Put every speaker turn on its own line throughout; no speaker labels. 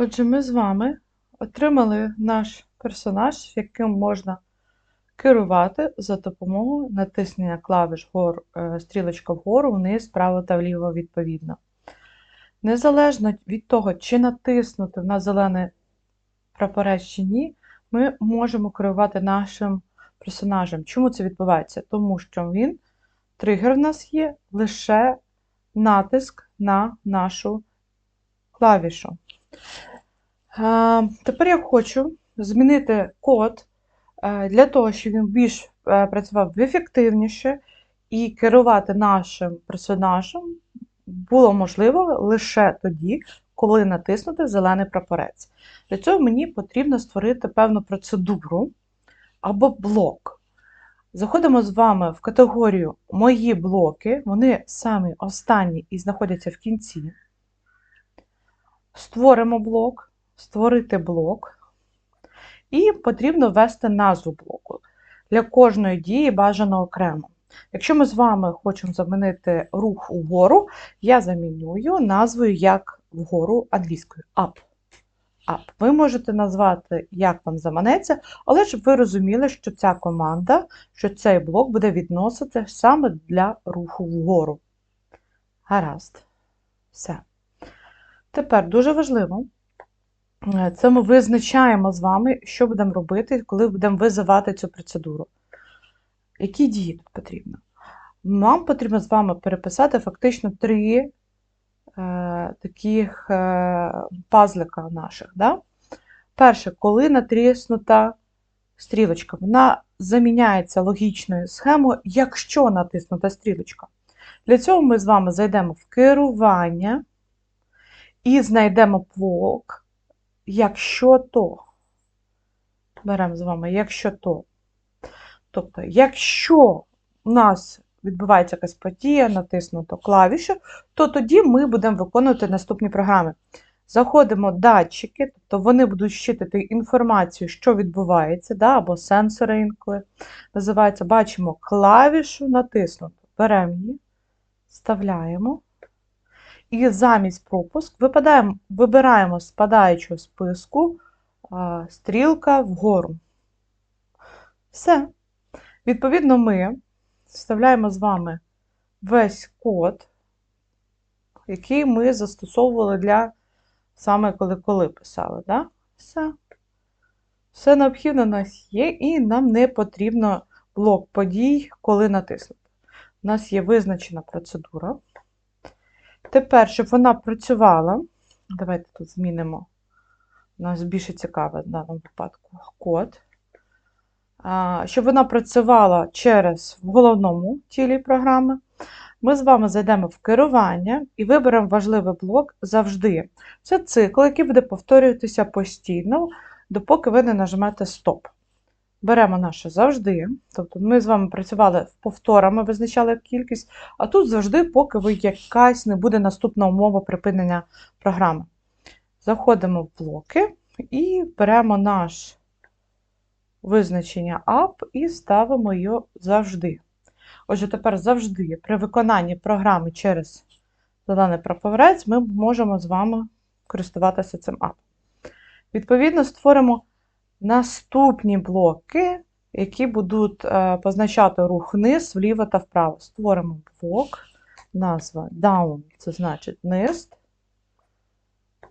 Отже, ми з вами отримали наш персонаж, яким можна керувати за допомогою натиснення клавіш вгору, е, стрілочка вгору, вниз, вправо та вліво відповідно. Незалежно від того, чи натиснути на зелений прапорець чи ні, ми можемо керувати нашим персонажем. Чому це відбувається? Тому що він, тригер в нас є лише натиск на нашу клавішу. Тепер я хочу змінити код е, для того, щоб він більш е, працював ефективніше і керувати нашим персонажем було можливо лише тоді, коли натиснути зелений прапорець. Для цього мені потрібно створити певну процедуру або блок. Заходимо з вами в категорію Мої блоки, вони самі останні і знаходяться в кінці. Створимо блок, створити блок, і потрібно ввести назву блоку. Для кожної дії бажано окремо. Якщо ми з вами хочемо замінити рух угору, я замінюю назвою як вгору англійською up. Up. Ви можете назвати, як вам заманеться, але щоб ви розуміли, що ця команда, що цей блок буде відносити саме для руху вгору. Гаразд. Все. Тепер дуже важливо, це ми визначаємо з вами, що будемо робити, коли будемо визивати цю процедуру. Які дії тут потрібно? Нам потрібно з вами переписати фактично три е, таких е, пазлика наших. Да? Перше, коли натріснута стрілочка, вона заміняється логічною схемою, якщо натиснута стрілочка. Для цього ми з вами зайдемо в керування і знайдемо блок, якщо то. Беремо з вами, якщо то. Тобто, якщо у нас відбувається якась подія, натиснуто клавішу, то тоді ми будемо виконувати наступні програми. Заходимо датчики, тобто вони будуть щитати інформацію, що відбувається, да, або сенсори інколи називається. Бачимо клавішу натиснуту. Беремо її, вставляємо. І замість пропуск випадаємо, вибираємо з падаючого списку а, стрілка вгору. Все. Відповідно, ми вставляємо з вами весь код, який ми застосовували для саме коли коли писали. Да? Все. Все необхідне у нас є, і нам не потрібно блок подій, коли натиснути. У нас є визначена процедура. Тепер, щоб вона працювала, давайте тут змінимо, у нас більше цікаве в даному випадку код. Щоб вона працювала через в головному тілі програми, ми з вами зайдемо в керування і виберемо важливий блок завжди. Це цикл, який буде повторюватися постійно, допоки ви не нажмете Стоп. Беремо наше завжди. Тобто ми з вами працювали повторами, визначали кількість, а тут завжди, поки ви якась не буде наступна умова припинення програми. Заходимо в блоки і беремо наш визначення up і ставимо його завжди. Отже, тепер завжди при виконанні програми через зелений прапорець ми можемо з вами користуватися цим up. Відповідно, створимо наступні блоки, які будуть е, позначати рух вниз, вліво та вправо. Створимо блок, назва down, це значить вниз.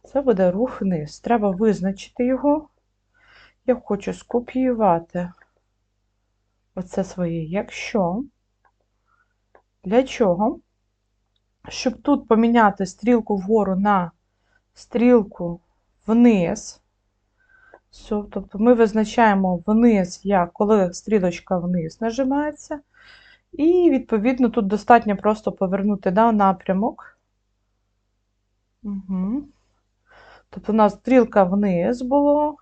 Це буде рух вниз. Треба визначити його. Я хочу скопіювати оце своє якщо. Для чого? Щоб тут поміняти стрілку вгору на стрілку вниз. Тобто ми визначаємо вниз, як коли стрілочка вниз нажимається. І, відповідно, тут достатньо просто повернути да, напрямок. Угу. Тобто, у нас стрілка вниз було.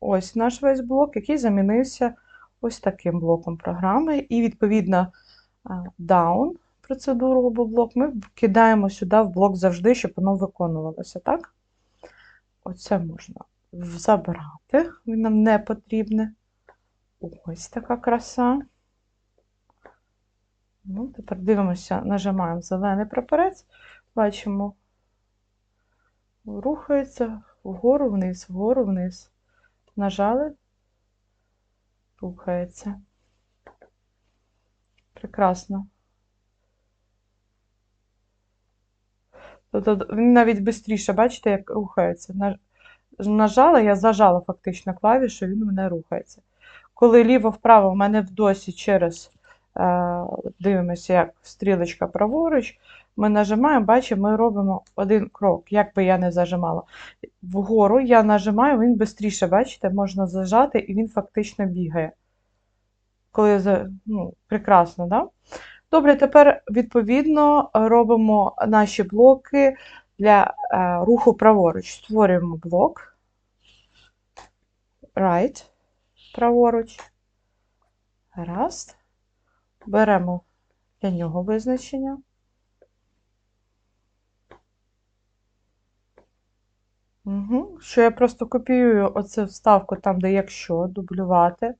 Ось наш весь блок, який замінився ось таким блоком програми. І, відповідно, down процедуру або блок ми кидаємо сюди в блок завжди, щоб воно виконувалося. так? Оце можна забрати, він нам не потрібне. Ось така краса. Ну, Тепер дивимося, нажимаємо зелений прапорець, бачимо, рухається вгору, вниз, вгору, вниз. Нажали, рухається. Прекрасно. Тобто він навіть швидше, бачите, як рухається. На- Нажала, я зажала фактично клавішу, він мене рухається. Коли ліво-вправо, в мене в досі через, е, дивимося, як стрілочка праворуч, ми нажимаємо, бачимо, ми робимо один крок, як би я не зажимала. Вгору я нажимаю, він швидше, бачите, можна зажати, і він фактично бігає. Коли я ну, прекрасно, да? Добре, тепер відповідно робимо наші блоки для е, руху праворуч. Створюємо блок. Right. Праворуч. Гаразд. Беремо для нього визначення. Угу. Що я просто копіюю оцю вставку там, де якщо, дублювати.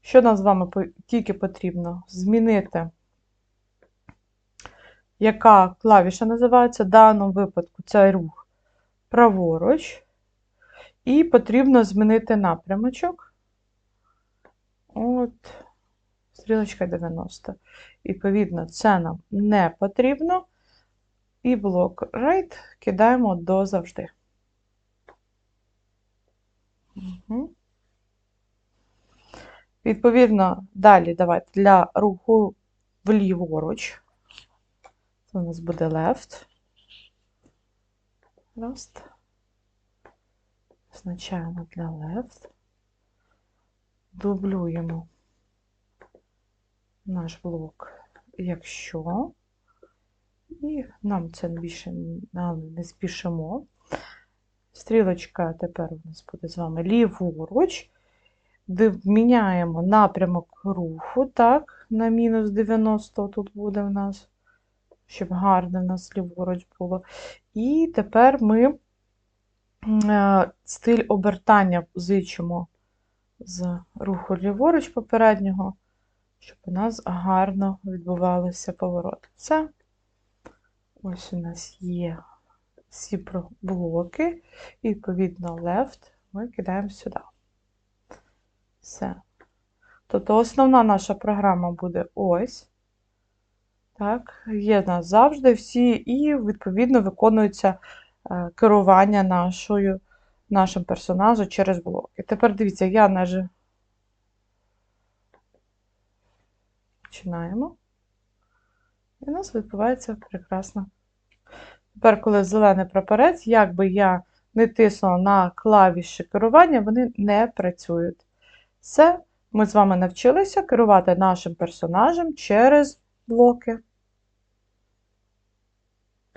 Що нам з вами тільки потрібно? Змінити, яка клавіша називається. В даному випадку це рух праворуч. І потрібно змінити напрямочок. От, стрілочка 90. Відповідно, це нам не потрібно. І блок right кидаємо до завжди. Угу. Відповідно, далі давайте для руху вліворуч. Це у нас буде left. Раз. Позначаємо для left. Дублюємо наш блок, якщо. І нам це більше не спішимо. Стрілочка тепер у нас буде з вами ліворуч. Міняємо напрямок руху, так, на мінус 90 тут буде в нас, щоб гарно в нас ліворуч було. І тепер ми е, стиль обертання зичимо з руху ліворуч попереднього, щоб у нас гарно відбувалося поворот. Все. Ось у нас є всі блоки, і відповідно left ми кидаємо сюди. Все. Тобто основна наша програма буде ось. Так, є в нас завжди всі, і, відповідно, виконується е, керування нашою, нашим персонажем через блоки. Тепер дивіться, я нажи... Починаємо. І у нас відбувається прекрасно. Тепер, коли зелений прапорець, як би я не тиснула на клавіші керування, вони не працюють. Все, ми з вами навчилися керувати нашим персонажем через блоки.